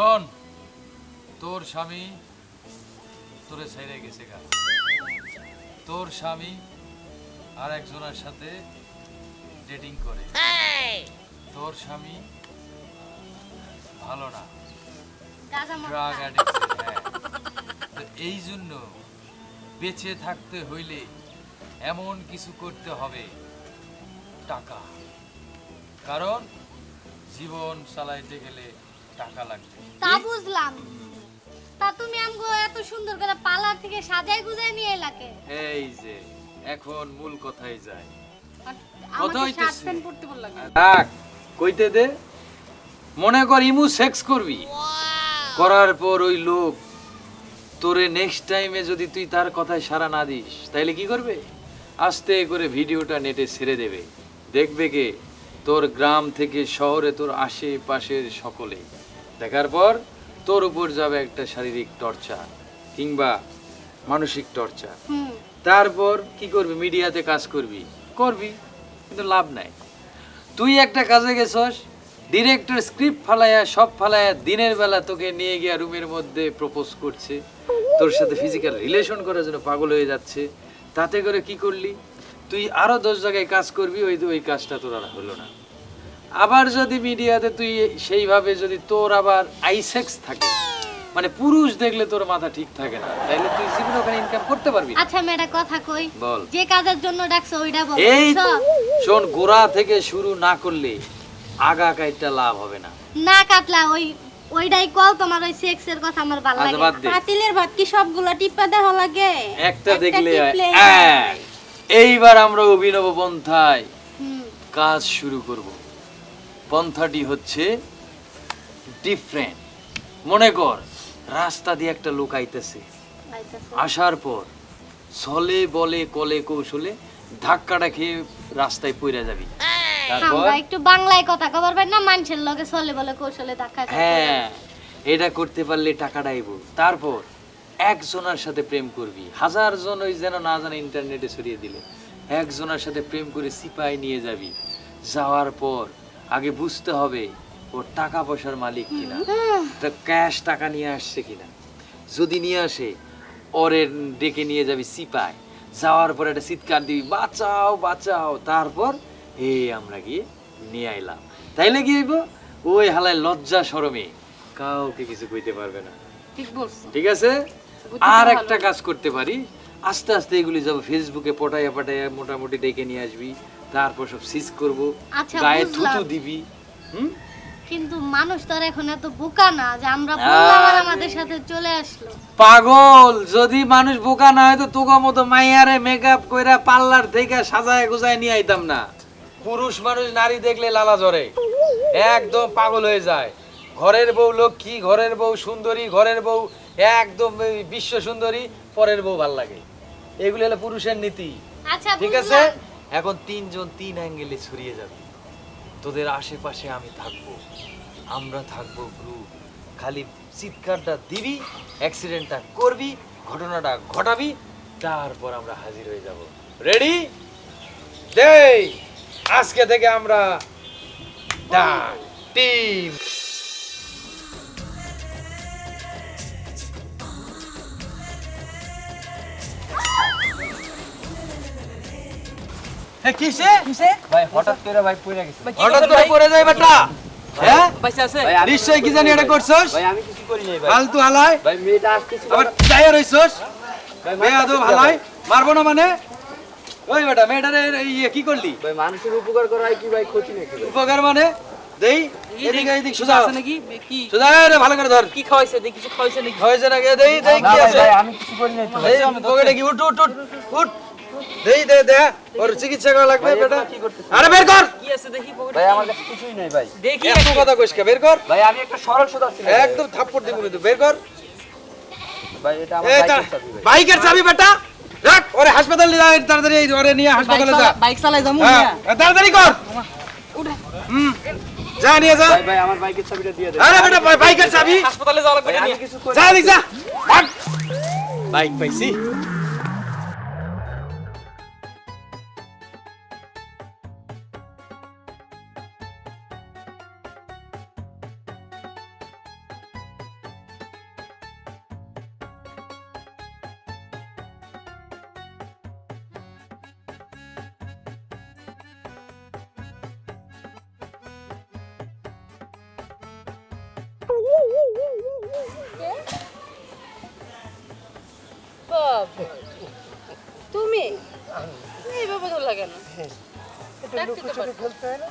শোন তোর স্বামী তোরে ছেড়ে গেছে গা। তোর স্বামী আর একজনের সাথে ডেটিং করে। তোর স্বামী ভালো না। ড্রাগ। হ্যাঁ। তো এই জন্য বেঁচে থাকতে হইলে এমন কিছু করতে হবে টাকা। কারণ জীবন চালাইতে গেলে টাকা লাগবে। তা বুঝলাম। তা তুমি আমগো এত সুন্দর করে পার্লার থেকে সাজাই গুজাই নিয়ে এলাকে। এই যে এখন মূল কথাই যায়। কথা হইতেছে। পরতে বল লাগে কইতে দে। মনে কর ইমু সেক্স করবি। করার পর ওই লোক তোরে নেক্সট টাইমে যদি তুই তার কথায় সাড়া না দিস তাইলে কি করবে? আস্তে করে ভিডিওটা নেটে ছেড়ে দেবে। দেখবে কে? তোর গ্রাম থেকে শহরে তোর আশেপাশের সকলে। দেখার পর তোর উপর যাবে একটা শারীরিক টর্চার কিংবা মানসিক টর্চার তারপর কি করবি? মিডিয়াতে কাজ করবি। করবি কিন্তু লাভ নাই। তুই একটা কাজে গেছস ডিরেক্টর স্ক্রিপ্ট ফালাইয়া সব ফালাইয়া দিনের বেলা তোকে নিয়ে গিয়া রুমের মধ্যে প্রপোজ করছে। তোর সাথে ফিজিক্যাল রিলেশন করার জন্য পাগল হয়ে যাচ্ছে। তাতে করে কি করলি? তুই আরও দশ জায়গায় কাজ করবি ওই ওই কাজটা তোর আর হলো না। আবার যদি মিডিয়াতে তুই সেইভাবে যদি তোর আবার আইসেক্স থাকে মানে পুরুষ দেখলে তোর মাথা ঠিক থাকে না তাইলে তুই জীবনে ওখানে ইনকাম করতে পারবি আচ্ছা আমি একটা কথা কই বল। যে কাজের জন্য ডাকছো ওইটা বল এই? শোন গোড়া থেকে শুরু না করলে আগা কাইটা লাভ হবে না। না কাটলা ওই ওইটাই কল তোমার ওই সেক্স এর কথা আমার ভালো আচ্ছা লাগে পাতিলের ভাত কি সবগুলা টিপা দেখা লাগে। একটা দেখলে এইবার আমরা অভিনব পন্থায় কাজ শুরু করব। পন্থাটি হচ্ছে ডিফারেন্ট মনে কর রাস্তা দিয়ে একটা লোক আইতেছে। আসার পর ছলে বলে কলে কৌশলে ধাক্কাটা খেয়ে রাস্তায় পইরা যাবি। তারপর? একটু বাংলায় কথা কবার পাই না মানুষের লগে চলে বলে কৌশলে ধাক্কা হ্যাঁ এটা করতে পারলে টাকাটা আইব। তারপর একজনের সাথে প্রেম করবি। হাজার জন ওই যেন না জানে ইন্টারনেটে ছড়িয়ে দিলে। একজনের সাথে প্রেম করে সিপাই নিয়ে যাবি। যাওয়ার পর আগে বুঝতে হবে ওর টাকা পয়সার মালিক কিনা। তা ক্যাশ টাকা নিয়ে আসছে কিনা। যদি নিয়ে আসে ওরে ডেকে নিয়ে যাবি সিপাই। যাওয়ার পর একটা চিৎকার দিবি বাঁচাও বাঁচাও। তারপর হে আমরা গিয়ে নিয়ে আইলাম। তাইলে কি হইব? ওই হালায় লজ্জা শরমে কাউকে কিছু কইতে পারবে না। ঠিক বলছো। ঠিক আছে? আর একটা কাজ করতে পারি। আস্তে আস্তে এগুলি যাব ফেসবুকে পটাইয়া পটাইয়া মোটামুটি ডেকে নিয়ে আসবি তারপর সব সিজ করব আচ্ছা, গায়ে থুতু দিবি হুম? কিন্তু মানুষ তো আর এখন এত বোকা না যে আমরা বললাম আর আমাদের সাথে চলে আসলো। পাগল যদি মানুষ বোকা না হয় তো তোকা মতো মাইয়ারে মেকআপ কইরা পার্লার থেকে সাজায় গুজায় নিয়ে আইতাম না। পুরুষ মানুষ নারী দেখলে লালা জ্বরে একদম পাগল হয়ে যায়। ঘরের বউ লক্ষ্মী ঘরের বউ সুন্দরী ঘরের বউ একদম বিশ্ব সুন্দরী পরের বউ ভালো লাগে। এগুলো হলো পুরুষের নীতি। আচ্ছা ঠিক আছে? এখন তিনজন তিন অ্যাঙ্গেলে ছড়িয়ে যাবে। তোদের আশেপাশে আমি থাকব আমরা থাকব গ্রুপ খালি চিৎকারটা দিবি অ্যাক্সিডেন্টটা করবি ঘটনাটা ঘটাবি তারপর আমরা হাজির হয়ে যাব। রেডি দেই! আজকে থেকে আমরা টিম কিসে ভাই হঠাৎ করে ভাই পড়ে গেছে। হঠাৎ করে পড়ে যায় বেটা। হ্যাঁ? পয়সা আছে? নিশ্চয় কি জানি এটা করছস? ভাই আমি কিছু করি নাই ভাই। ফালতু হালাই। ভাই মেয়েটা আসতেছিল আবার চাইয়া রইছস বেয়াদব হালাই। মারবো না মানে? ওই বেটা মেয়েটারে ইয়ে কি করলি? ভাই মানুষের উপকার করা কি ভাই? ক্ষতি নাকি উপকার মানে? দেই এদিকে এদিক সোজা আছে নাকি? কি? সোজা রে ভালো করে ধর। কি খাওয়াইছে? দেখি কিছু খাওয়াইছে নাকি? হয়েছে নাকি? দেই দেই কি আছে? আমি কিছু করি নাই তো। এই পকেটে কি উঠ উঠ উঠ উঠ। দেই দে দে। ওর চিকিৎসা করা লাগবে বেটা। আরে বের কর! কি আছে দেখি পকেটে ভাই আমার কাছে কিছুই নাই ভাই। দেখি এত কথা কইস কে? বের কর। ভাই আমি একটা সরল সোজা ছিল একদম থাপ্পড় দিব কিন্তু বের কর। ভাই এটা আমার বাইকের চাবি ভাই। বাইকের চাবি বেটা। রাখ ওরে হাসপাতালে যা তাড়াতাড়ি এই ওরে নিয়ে হাসপাতালে যা। বাইক চালাই যাব হ্যাঁ তাড়াতাড়ি কর। হুম যা নিয়ে যা। ভাই ভাই আমার বাইকের চাবিটা দিয়ে দেন আরে বেটা বাইকের চাবি। হাসপাতালে যাওয়া লাগবে কিছু যা দিক যা। বাইক পাইছি। তুমি? এইভাবে ধরলা কেন। খেলতে হয় না?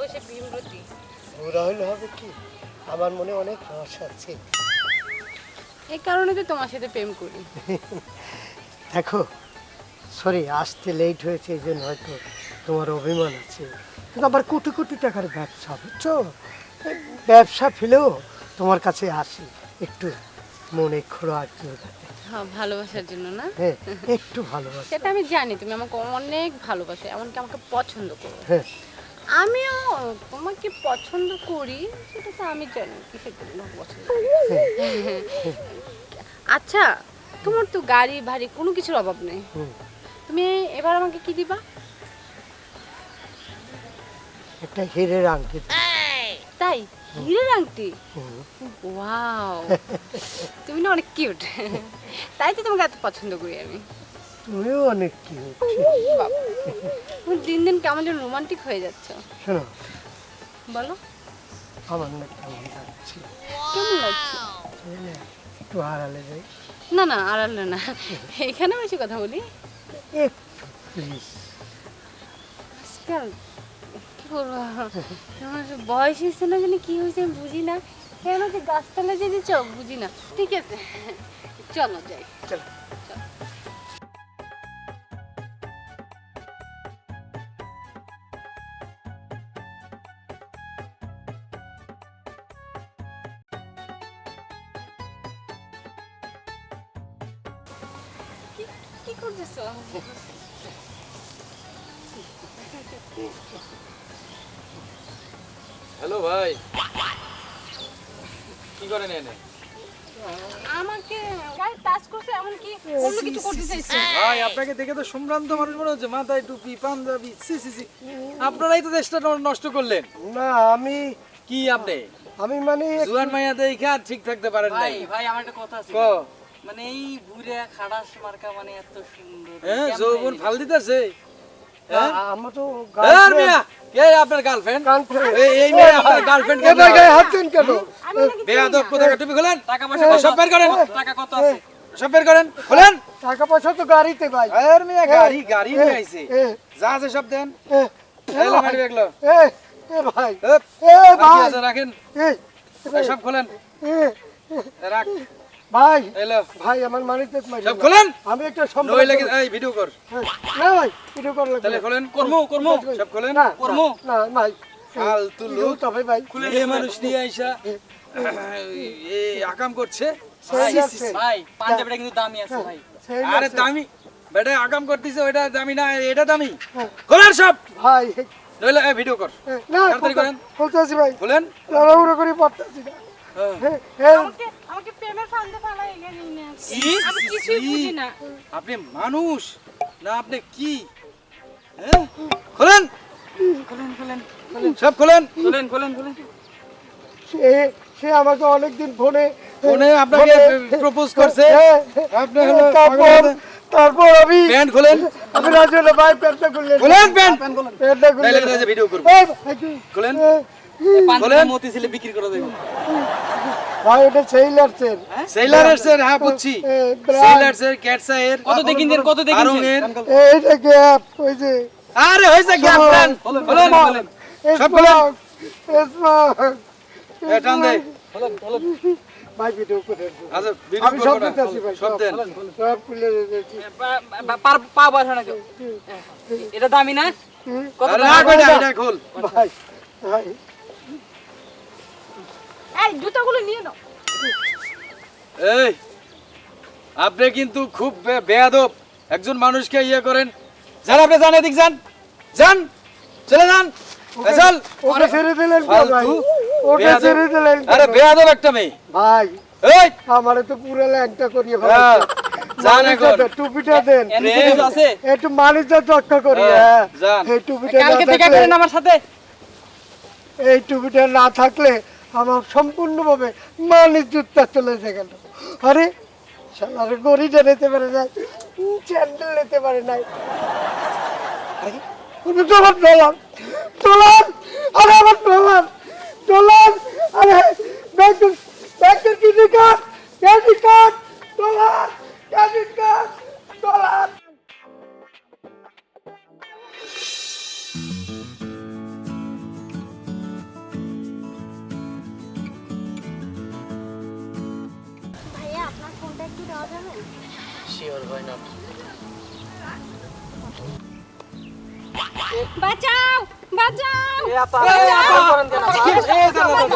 বসে ভীমরতি বুড়া হইলে হবে কি? আমার মনে অনেক আছে। এই কারণে তো তোমার সাথে প্রেম করি। দেখো সরি আসতে লেট হয়েছে এই জন্য হয়তো তোমার অভিমান আছে। কিন্তু আবার কোটি কোটি টাকার ব্যবসা বুঝছ? ব্যবসা ফেলেও তোমার কাছে আসি। একটু মনে হ্যাঁ ভালোবাসার জন্য না? হ্যাঁ একটু ভালোবাসা। সেটা আমি জানি তুমি আমাকে অনেক ভালোবাসো এমনকি আমাকে পছন্দ করো। হ্যাঁ। আমিও তোমাকে পছন্দ করি সেটা তো আমি জানি কিসের জন্য পছন্দ আচ্ছা তোমার তো গাড়ি ভাড়ি কোনো কিছুর অভাব নেই। তুমি এবার আমাকে কি দিবা? একটা হিরের আংটি। তাই? হিরের আংটি। ওয়াও। তুমি না অনেক কিউট। তাই তো তোমাকে এত পছন্দ করি আমি। তুমিও অনেক কি বাবা, তুমি দিন দিন কেমন যেন রোমান্টিক হয়ে যাচ্ছ। শোনো। বলো। আমার না কেমন লাগছে। কেমন লাগছে? একটু হারালে যাই। না না আড়ালে না এখানে বেশি কথা বলি। একটু প্লিজ আজকাল কি আমার বয়স হয়েছে না জানি কি হয়েছে আমি বুঝি না। কেন যে গাছতলা যে চ বুঝি না। ঠিক আছে। চলো যাই। চলো। হ্যালো ভাই। কি করেন এনে? আমাকে গায়ে টাচ করছে এমন কি অন্য কিছু করতে চাইছে। ভাই আপনাকে দেখে তো সম্ভ্রান্ত মানুষ মনে হচ্ছে মাথায় টুপি পাঞ্জাবি সি সি সি আপনারাই তো দেশটা নষ্ট করলেন। না আমি কি আপনি? আমি মানে জুয়ান মাইয়া দেখে আর ঠিক থাকতে পারেন নাই। ভাই ভাই আমার একটা কথা আছে। মানে এই বুড়ে খাড়াস মার্কা মানে এত সুন্দর। হ্যাঁ যৌবন ফাল দিতেছে। আমার তো কে আপনার গার্লফ্রেন্ড এই এই মেয়ে আপনার গার্লফ্রেন্ড এ গায়ে হাত দেন কেন? বেয়াদব কোথায় টুপি খোলেন? টাকা পয়সা সব বের করেন? টাকা কত আছে? সব বের করেন? খোলেন? টাকা পয়সা তো গাড়িতে ভাই। আর মিয়া গাড়ি গাড়ি নিয়ে আইছে। যা আছে সব দেন। ভাই। এ ভাই। রাখেন? সব খোলেন। রাখ। ভাই এলো ভাই আমার মানিক দেখ মারি। সব খোলেন? আমি একটা নই লাগে এই ভিডিও কর। না ভাই ভিডিও কর লাগবে তাহলে খোলেন? কর্মু কর্মু। সব খোলেন? না কর্মু? না ভাই। ফালতু ভিডিও লোক তবে ভাই? এই মানুষ নিয়ে আইসা। এই আকাম করছে। ভাই পাঞ্জাবিটা কিন্তু দামি আছে ভাই। আরে দামি। বেটা আকাম করতেছে ওইটা দামি না এটা দামি। খোলেন সব। ভাই নইলে এই ভিডিও কর। এ, না তাড়াতাড়ি করেন। বলতেছি ভাই। খোলেন? তাড়াহুড়ো করে পড়তেছি না। হ্যাঁ। এ, এ, আমাকে আমাকে প্রেমের ফান্দে ফেলা এখানে নিয়ে আসছে। কি? আমি কিছুই বুঝি না। আপনি মানুষ না আপনি কি? হ্যাঁ? খোলেন। খোলেন খোলেন সব খোলেন। খোলেন খোলেন খোলেন। সে সে আমাকে অনেকদিন ফোনে ফোনে আপনাকে প্রপোজ করছে। হ্যাঁ, আপনি হলো তারপর তারপর আমি প্যান্ট খোলেন। আমি রাজি হলে ভাই প্যান্টটা খুললেন। খোলেন প্যান্ট। প্যান্টটা খুললেন। ভিডিও করব। এই, ভাই, কি? খোলেন খোলেন। মতি ছেলে বিক্রি করে দেবো। ভাই এটা সেইলারসের হ্যাঁ? বুঝছি। ক্যাটসায়ের কত দেখিন দেন কত দেখিন আরঙের এইটা গ্যাপ ওই যে আরে হইছে গ্যাপ প্যান্ট খোলেন খোলেন সব খোলেন এ, টান দে ভাই ভিডিও করে আচ্ছা ভিডিও সব দিতেছি ভাই সব দেন। সব খুলে দিতেছি। পার পা বসা না এটা দামি না? কত টাকা? না এটা খোল। ভাই ভাই। এই জুতাগুলো নিয়ে নাও। এই আপনি কিন্তু খুব বেয়াদব। একজন মানুষকে ইয়ে করেন। যান আপনি যান এদিক যান। যান চলে যান। চল। ওকে ছেড়ে দিলেন ভাই? ওকে ছেড়ে দিলেন আরে বেয়াদব একটা মেয়ে। ভাই এই। আমারে তো পুরো ল্যাংটা করিয়ে হ্যাঁ, ফেলাচ্ছে যান এখন। টুপিটা দেন। আছে? একটু রক্ষা করি হ্যাঁ, হ্যাঁ। যান। এই টুপিটা কালকে দেখা করেন আমার সাথে। এই টুপিটা না থাকলে আমার সম্পূর্ণভাবে জুতটা চলে গেল। আরে সালার গড়িটা নিতে পারে নাই চ্যান্ডেল নিতে পারে নাই। আরে, তোমার ডলার ডলার আরে। আমার ডলার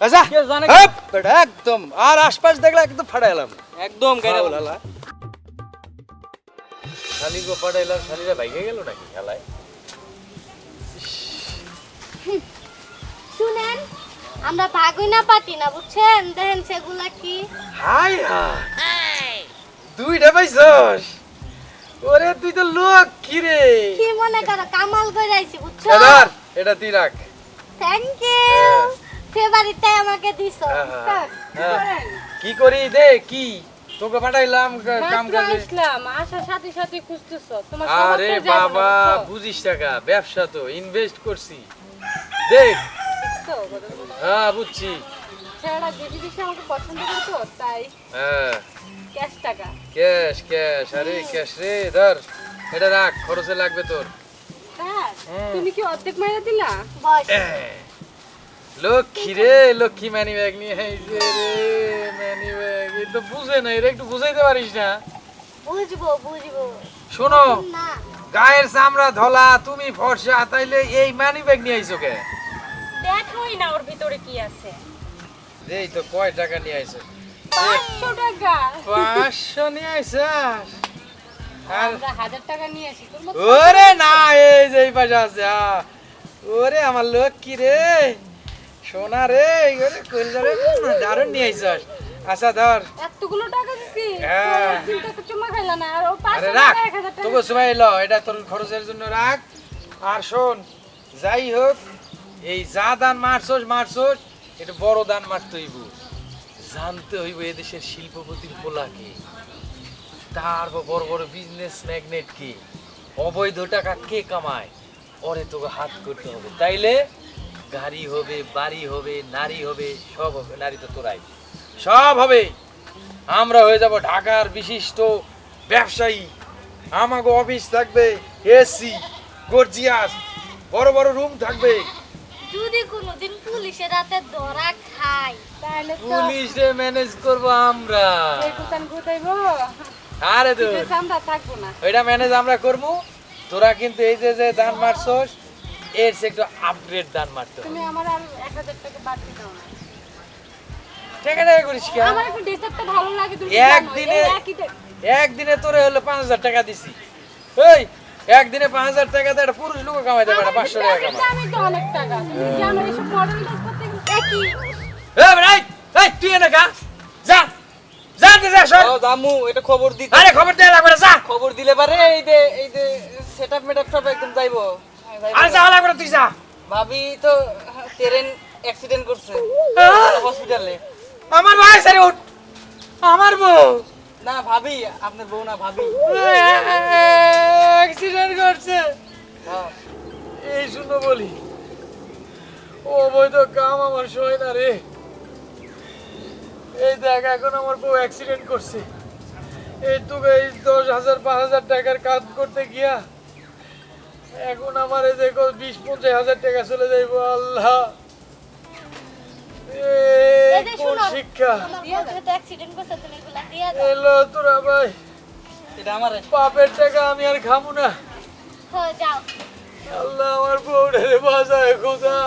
আচ্ছা। একদম। আর আশপাশ দেখলে একদম ফাটাইলাম। একদম শালি গো ফাটাইলাম শালিরা ভাইগে গেল নাকি খেলায়? শুনেন আমরা ভাগই না পাটি না বুঝছেন? দেখেন সেগুলা কি। হাই হাই। দুইটা পাইছস? ওরে তুই তো লোক কি রে? কি মনে করো কামাল করে আইছি বুঝছ? এটা তুই রাখ থ্যাংক ইউ আমাকে দিছো? হ্যাঁ, হ্যাঁ। কি করি দে কি? তোকে পাঠাইলাম কাম কাজে। আসলাম আসার সাথে সাথে খুঁজতেছো। তোমার আরে বাবা বুঝিস টাকা ব্যবসা তো ইনভেস্ট করছি। দেখ। হ্যাঁ বুঝছি। ছেলেটা বেশি বেশি আমাকে পছন্দ করতো তাই হ্যাঁ। ক্যাশ টাকা। ক্যাশ ক্যাশ আরে ক্যাশ রে ধর। এটা রাখ খরচে লাগবে তোর। তুমি কি অর্ধেক মেরে দিলা? বস লক্ষ্মী রে লক্ষ্মী মানি ব্যাগ নিয়ে আইছে রে মানি ব্যাগ। এই তো বুঝে না এটা একটু বুঝাইতে পারিস না? বুঝব বুঝব। শোনো গায়ের চামড়া ধলা তুমি ফর্সা তাইলে এই মানি ব্যাগ নিয়ে আইছো কে? দেখোই না ওর ভিতরে কি আছে। এই তো কয় টাকা নিয়ে আইছো? পাঁচশো টাকা। পাঁচশো নিয়ে আইসাস আর আমরা হাজার টাকা নিয়ে আসি তোর মতো ওরে না এই যে এই পাশে আছে। ওরে আমার লক্ষ্মী রে। সোনা রে ওরে দারুণ নিয়ে আইসাস আচ্ছা ধর। এতগুলো টাকা দিছি হ্যাঁ। চুমা খাইলা না আর ও আরে পাঁচশো রাখ টাকা এক হাজার টাকা। তোকে সময় এলো এটা তোর খরচের জন্য রাখ। আর শোন যাই হোক এই যা দান মারছস মারছস এটা বড় দান মারতে হইব। জানতে হইব এদেশের শিল্পপতির পোলাকে তারপর বড় বড় বিজনেস ম্যাগনেট কি। অবৈধ টাকা কে কামায়? ওরে তোকে হাত করতে হবে। তাইলে গাড়ি হবে বাড়ি হবে নারী হবে সব হবে নারী তো তোরাই। সব হবে। আমরা হয়ে যাব ঢাকার বিশিষ্ট ব্যবসায়ী। আমাকে অফিস থাকবে এসি গর্জিয়াস বড় বড় রুম থাকবে। যদি কোনোদিন পুলিশের হাতে ধরা খাই তাহলে পুলিশে ম্যানেজ করব আমরা। আরে তো বেশ থাকব না। ওইটা ম্যানেজ আমরা করব তোরা কিন্তু এই যে যে দান মারছস এর সে একটু আপগ্রেড দান মারতে তুমি আমার আর এক হাজার টাকা বাড়তি দাও না। টাকা টাকা করিস কি? আমার একটু ডেজার্টটা ভালো লাগে তুমি একদিনে- দে- তোরে হলো পাঁচ হাজার টাকা দিছি। এই একদিনে পাঁচ হাজার টাকা দিয়ে একটা পুরুষ লোক কামাইতে পারে আমার পাঁচশো টাকা ব্যাগের কামায় তো অনেক টাকা। তুমি জানো এইসব মডেল ড্রেস করতে একই। এই ভাই এই তুই এনে গা যা যা দে যা সর। দামু এটা খবর দিতে আরে খবর দে লাগবে যা। খবর দিলে পারে এই যে এই যে সেটআপ মেটআপ সব একদম যাইবো। আরে যা লাগবে না, তুই যা। ভাবি তো ট্রেন অ্যাক্সিডেন্ট করছে। হসপিটালে আমার ভাই সারি উঠ। আমার বউ। না ভাবি আপনার বউ না ভাবি। অ্যাক্সিডেন্ট করছে। হ্যাঁ। এই শুনো বলি ও বই তো কাম আমার সই না রে। এই দেখ এখন আমার বউ অ্যাক্সিডেন্ট করছে। এই তো এই দশ হাজার পাঁচ হাজার টাকার কাজ করতে গিয়া এখন আমার এই দেখো বিশ পঞ্চাশ হাজার টাকা চলে যাইবো আল্লাহ। শিক্ষা? এলো তোরা ভাই। আমার। পাপের টাকা আমি আর খামু না। হ্যাঁ আল্লাহ আমার বউরে বাঁচায় খোদা।